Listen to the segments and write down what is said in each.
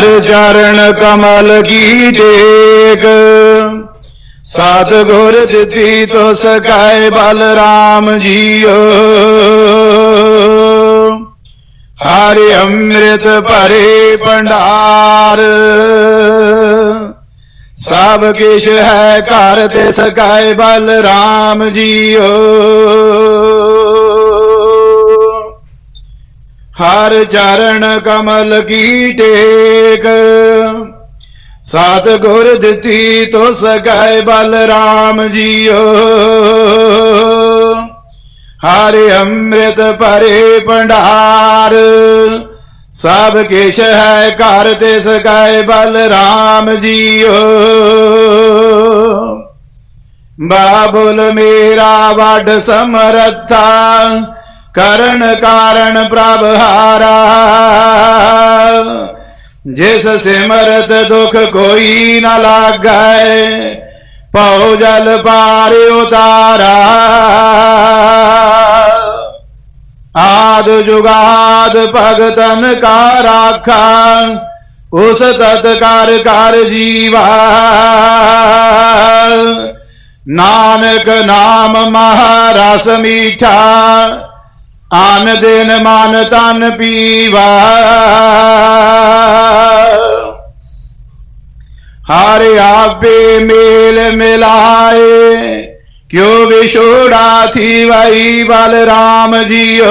ਹਰ ਚਰਨ ਕਮਲ ਕੀ ਟੇਕ? ਸਤ ਗੁਰ ਦਿੱਤੀ ਤੋ ਸਕਾਏ ਬਲ ਰਾਮ ਜੀਓ। ਹਰਿ ਅੰਮ੍ਰਿਤ ਭਰੇ ਭੰਡਾਰ। ਸਭ ਕਿਛ ਹੈ ਘਰ ਤੇ ਸਕਾਏ ਬਲ ਰਾਮ ਜੀਓ। हर चरण कमल की टेक। सात गुर दिती तो सकाय बल राम जियो। हर अमृत परे पंडार। सब केश है कर ते सकाय बल राम जियो। बाबुल मेरा वड समरथा। करण कारण प्रभहारा जिस सिमरत दुख कोई न लाग गए पौ जल पार उतारा। आद जुगाद भगतन का राखा, उस तत्कार कार जीवा। नानक नाम महारस मीठा आन देन मान तान पीवा। हर आपे मेल मिलाए, क्यों विछोड़ा थी वही बलराम जियो?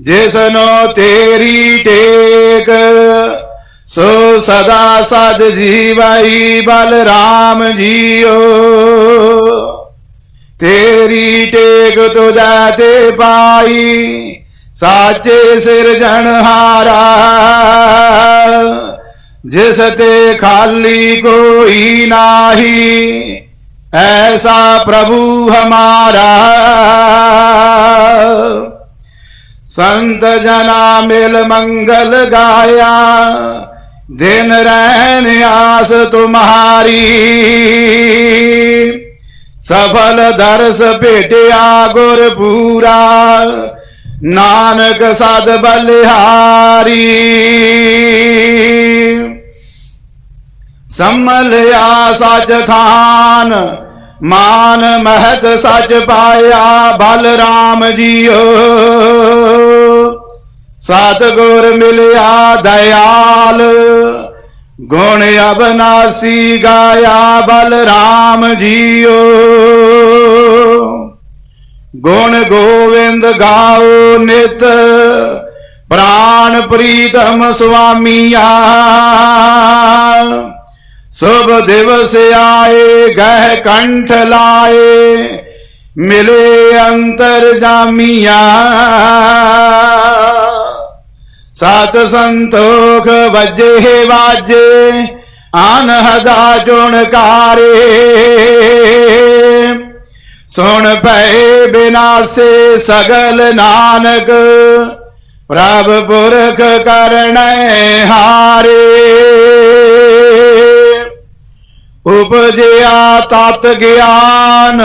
जिसनो तेरी टेक, सो सदा सद जीवाई बलराम जियो। तेरी टेक तो जाते पाई, साचे सिर जिस जिसते खाली कोई नाही, ऐसा प्रभु हमारा। संत जना मिल मंगल गाया, दिन रहन आस तुम्हारी। ਸਫਲ ਦਰਸ ਭੇਟਿਆ ਗੁਰ ਪੂਰਾ ਨਾਨਕ ਸਦ ਬਲਿਹਾਰੀ। ਸੰਮਲਿਆ ਸਚ ਥਾਨ, ਮਾਨ ਮਹਤ ਸਚ ਪਾਇਆ ਬਲ ਰਾਮ ਜੀਓ। ਸਤ ਗੁਰ ਮਿਲਿਆ ਦਇਆਲ। गुण अवनासी गाया बलराम जियो। गुण गोविंद गाओ नित प्राण प्रीतम स्वामिया। शुभ दिवस आए, गह कंठ लाए, मिले अंतर जामिया। ਸਤ ਸੰਤੋਖ ਵਜੇ ਵਾਜੇ ਆਨ ਹਦਾ ਚੁਣਕਾਰੇ ਸੁਣ ਪਏ ਬਿਨਾਸੇ ਸਗਲ ਨਾਨਕ ਪ੍ਰਭ ਪੁਰਖ ਕਰਣੈ ਹਾਰੇ ਉਪਜਿਆ ਤਤ ਗਿਆਨ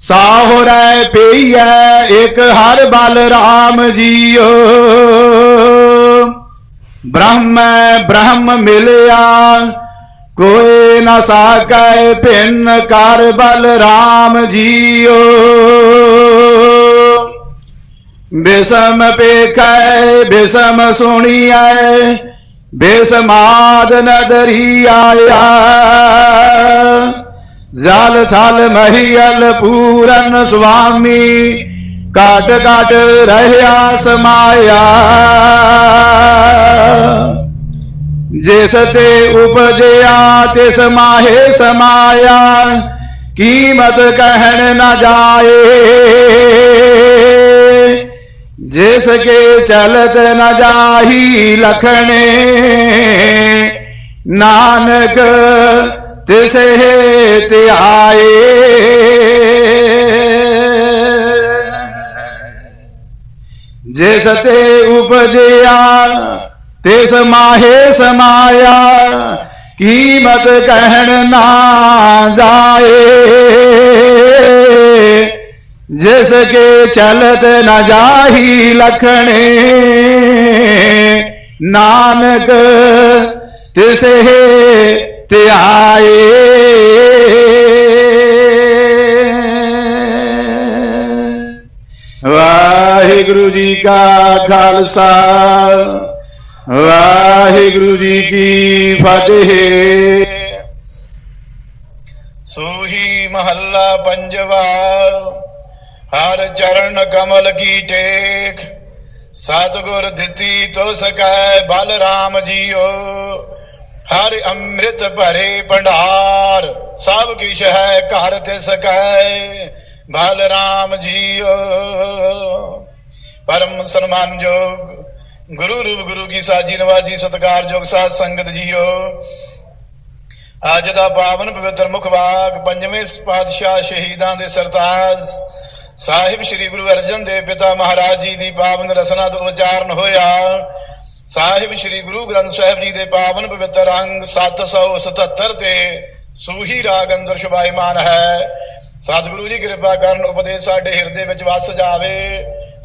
ਸਾਹੁਰੈ ਪਈਐ ਇਕ ਹਰ ਬਲ ਰਾਮ ਜੀਓ ब्रह्म ब्रह्म मिलिया। कोई न साकै भिन्न कर बल राम जियो। बिसम पेख बिसम सुनिया बेसमाद नदरिया जल, थल, महियल, पूरन, स्वामी काट काट रहे समाया जिस ते उपजया तिस माहे समाया, कीमत कहन न जाए। जिसके चलत न जाही लखने, नानक तिसे ते आए। जे सते उपजया ते समाहे समाया, कीमत कहण ना जाए। जिसके चलत न जाही लखने, नानक तिसे आए। ਵਾਹਿਗੁਰੂ ਜੀ ਕਾ ਖਾਲਸਾ। ਵਾਹਿਗੁਰੂ ਜੀ ਕੀ ਫਤਿਹ। ਸੂਹੀ ਮਹੱਲਾ ਪੰਜਵਾ, ਹਰ ਚਰਨ ਕਮਲ ਕੀ ਟੇਕ। ਸਤਿਗੁਰ ਦਿੱਤੀ ਤੋ ਸਕੈ ਬਲ ਰਾਮ ਜੀਓ। ਹਰ ਅੰਮ੍ਰਿਤ ਭਰੇ ਭੰਡਾਰ, ਸਭ ਕਿਛ ਹੈ ਘਰ ਤੇ ਸਕੈ ਬਲ ਰਾਮ ਜੀਓ। ਪਰਮ ਸਨਮਾਨਯੋਗ ਗੁਰੂ ਰੂਪ ਗੁਰੂ ਕੀ ਸਾਜੀ ਨਵਾਜੀ ਸਤਿਕਾਰਯੋਗ ਸਾਧ ਸੰਗਤ ਜੀਓ। ਅੱਜ ਦਾ ਪਾਵਨ ਪਵਿੱਤਰ ਮੁਖਵਾਕ ਪੰਜਵੇਂ ਪਾਤਸ਼ਾਹ ਸ਼ਹੀਦਾਂ ਦੇ ਸਰਤਾਜ। ਸਾਹਿਬ ਸ੍ਰੀ ਗੁਰੂ ਅਰਜਨ ਦੇਵ ਪਿਤਾ ਮਹਾਰਾਜ ਜੀ ਦੀ ਪਾਵਨ ਰਸਨਾ ਤੋਂ ਉਚਾਰਨ ਹੋਇਆ। ਸਾਹਿਬ ਸ੍ਰੀ ਗੁਰੂ ਗ੍ਰੰਥ ਸਾਹਿਬ ਜੀ ਦੇ ਪਾਵਨ ਪਵਿੱਤਰ ਅੰਗ 777 ਤੇ ਸੂਹੀ ਰਾਗ ਅੰਦਰ ਸ਼ੁਭਾਇਮਾਨ ਹੈ। ਸਤਿਗੁਰੂ ਜੀ ਕਿਰਪਾ ਕਰਨ ਉਪਦੇਸ਼ ਸਾਡੇ ਹਿਰਦੇ ਵਿੱਚ ਵਸ ਜਾਵੇ।